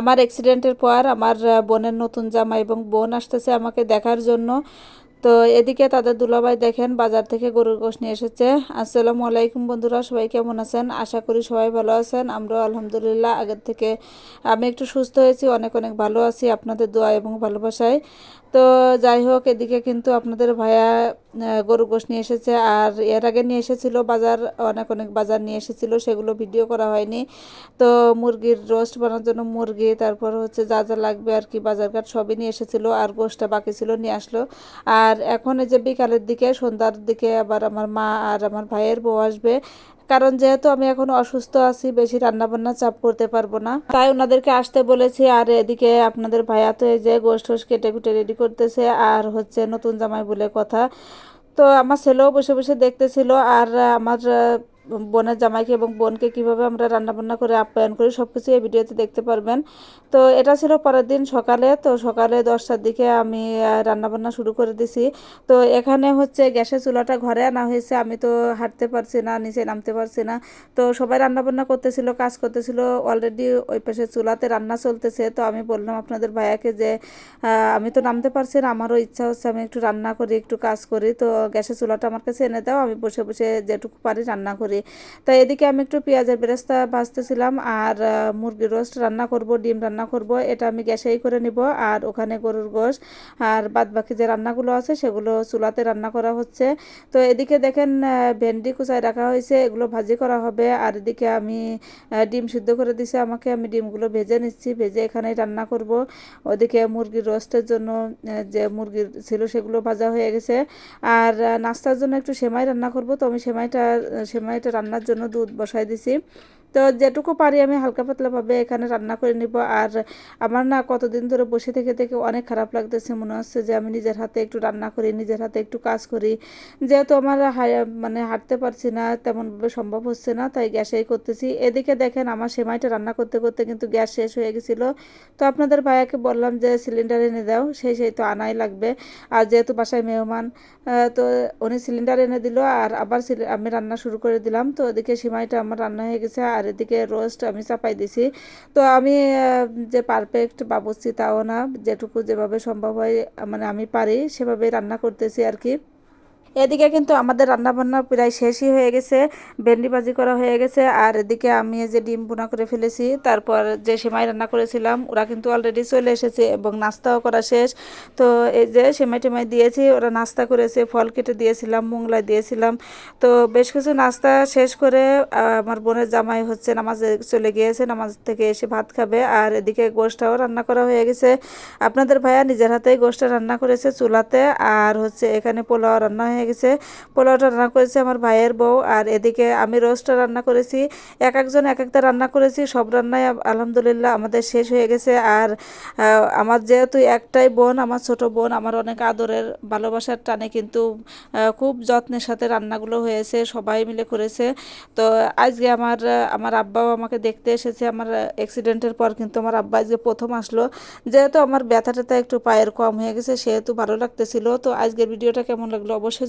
আমার অ্যাক্সিডেন্টের পর আমার বোনের নতুন জামা এবং বোন আসতেছে আমাকে দেখার জন্য। তো এদিকে তাদের দুলাভাই দেখেন, বাজার থেকে গরুর গোশ নিয়ে এসেছে। আসসালামু আলাইকুম বন্ধুরা, সবাই কেমন আছেন? আশা করি সবাই ভালো আছেন। আমরাও আলহামদুলিল্লাহ আগের থেকে, আমি একটু সুস্থ হয়েছি, অনেক অনেক ভালো আছি। আপনাদের দোয়া এবং ভালোবাসায়। তো যাই হোক, এদিকে কিন্তু আপনাদের ভাইয়া গরু গোশ নিয়ে এসেছে। আর এর আগে নিয়ে এসেছিল বাজার, অনেক অনেক বাজার নিয়ে এসেছিল, সেগুলো ভিডিও করা হয়নি। তো মুরগির রোস্ট বানানোর জন্য মুরগি, তারপর হচ্ছে যা যা লাগবে আর কি, বাজারঘাট সবই নিয়ে এসেছিল, আর গোশটা বাকি ছিল, নিয়ে আসলো। আর এখন এই যে বিকালের দিকে, সন্ধ্যার দিকে আবার আমার মা আর আমার ভাইয়ের বউ আসবে। কারণ যেহেতু আমি এখন অসুস্থ আছি, বেশি রান্না বান্না চাপ করতে পারব না। তাই ওনাদেরকে আসতে বলেছি, আর এদিকে আপনাদের ভাইয়া তো এই যে গোষ্ঠ কেটে কুটে রেডি করতেছে, আর হচ্ছে নতুন জামাই বলে কথা। তো আমার ছেলেও বসে বসে দেখতেছিল, আর আমার বোনের জামাইকে এবং বোনকে কীভাবে আমরা রান্না বান্না করে আপ্যায়ন করি সব কিছু এই ভিডিওতে দেখতে পারবেন। তো এটা ছিল পরের দিন সকালে, তো সকালে দশটার দিকে আমি রান্না বান্না শুরু করে দিছি। তো এখানে হচ্ছে গ্যাসের চুলাটা ঘরে আনা হয়েছে, আমি তো হাঁটতে পারছি না, নিচে নামতে পারছি না। তো সবাই রান্না বান্না করতেছিল, কাজ করতেছিল অলরেডি ওই পাশে চুলাতে রান্না চলতেছে। তো আমি বললাম আপনাদের ভাইয়াকে যে আমি তো নামতে পারছি না, আমারও ইচ্ছা হচ্ছে আমি একটু রান্না করি, একটু কাজ করি। তো গ্যাসের চুলাটা আমার কাছে এনে দাও, আমি বসে বসে যেটুকু পারি রান্না করি। তো এদিকে আমি একটু পেঁয়াজের বেরেস্তা ভাজতেছিলাম আর মুরগির রোস্ট রান্না করব, ডিম রান্না করব, এটা আমি গ্যাসেই করে নিব। আর ওখানে গরুর গোশ আর বাদ বাকি যে রান্নাগুলো আছে সেগুলো চুলাতে রান্না করা হচ্ছে। তো এদিকে দেখেন ভেন্ডি কুচায় রাখা হয়েছে, এগুলো ভাজি করা হবে। আর এদিকে আমি ডিম সিদ্ধ করে দিছে আমাকে, আমি ডিমগুলো ভেজে নিচ্ছি, ভেজে এখানেই রান্না করব। ওদিকে মুরগির রোস্টের জন্য যে মুরগির ছিল সেগুলো ভাজা হয়ে গেছে। আর নাস্তার জন্য একটু সেমাই রান্না করব। তো আমি সেমাইটা সেমাইটা রান্নার জন্য দুধ বসাই দিছি। তো যেটুকু পারি আমি হালকা পাতলাভাবে এখানে রান্না করে নিব। আর আমার না কতদিন ধরে বসে থেকে থেকে অনেক খারাপ লাগতেছে। মনে হচ্ছে যে আমি নিজের হাতে একটু রান্না করি, নিজের হাতে একটু কাজ করি। যেহেতু আমার মানে হাঁটতে পারছি না, তেমনভাবে সম্ভব হচ্ছে না, তাই গ্যাসেই করতেছি। এদিকে দেখেন আমার সেমাইটা রান্না করতে করতে কিন্তু গ্যাস শেষ হয়ে গেছিল। তো আপনাদের ভাইয়াকে বললাম যে সিলিন্ডার এনে দাও সেই সেই তো আনাই লাগবে। আর যেহেতু বাসায় মেহমান তো উনি সিলিন্ডার এনে দিল। আর আবার আমি রান্না শুরু করে দিলাম। তো ওদিকে সিমাইটা আমার রান্না হয়ে গেছে। আর এদিকে রোস্ট আমি চাপাই দিছি। তো আমি যে পারফেক্ট বাবুর্চি তাও না, যেটুকু যেভাবে সম্ভব হয় মানে আমি পারি সেভাবে রান্না করতেছি আর কি। এদিকে কিন্তু আমাদের রান্না বান্না প্রায় শেষই হয়ে গেছে, ভেন্ডি ভাজি করা হয়ে গেছে, আর এদিকে আমি যে ডিম বোনা করে ফেলেছি, তারপর যে সেমাই রান্না করেছিলাম, ওরা কিন্তু অলরেডি চলে এসেছে এবং নাস্তাও করা শেষ। তো এই যে সেমাই টেমাই দিয়েছি, ওরা নাস্তা করেছে, ফল কেটে দিয়েছিলাম, মোংলাই দিয়েছিলাম। তো বেশ কিছু নাস্তা শেষ করে আমার বোনের জামাই হচ্ছে নামাজে চলে গিয়েছে, নামাজ থেকে এসে ভাত খাবে, আর এদিকে গোশটাও রান্না করা হয়ে গেছে। আপনাদের ভাইয়া নিজের হাতেই গোশটা রান্না করেছে চুলাতে, আর হচ্ছে এখানে পোলাও রান্না হয়ে গেছে, পোলাওটা রান্না করেছে আমার ভাইয়ের বউ আর এদিকে আমি রোস্টটা রান্না করেছি। এক একজন এক একটা রান্না করেছি, সব রান্নাই আলহামদুলিল্লাহ আমাদের শেষ হয়ে গেছে। আর আমার যেহেতু একটাই বোন, আমার ছোট বোন, আমার অনেক আদরের ভালোবাসার টানে কিন্তু খুব যত্নের সাথে রান্নাগুলো হয়েছে, সবাই মিলে করেছে। তো আজকে আমার আমার আব্বাও আমাকে দেখতে এসেছে, আমার অ্যাক্সিডেন্টের পর কিন্তু আমার আব্বা আজকে প্রথম আসলো। যেহেতু আমার ব্যথা ট্যাথা একটু পায়ের কম হয়ে গেছে, সেহেতু ভালো লাগতেছিল। তো আজকের ভিডিওটা কেমন লাগল অবশ্যই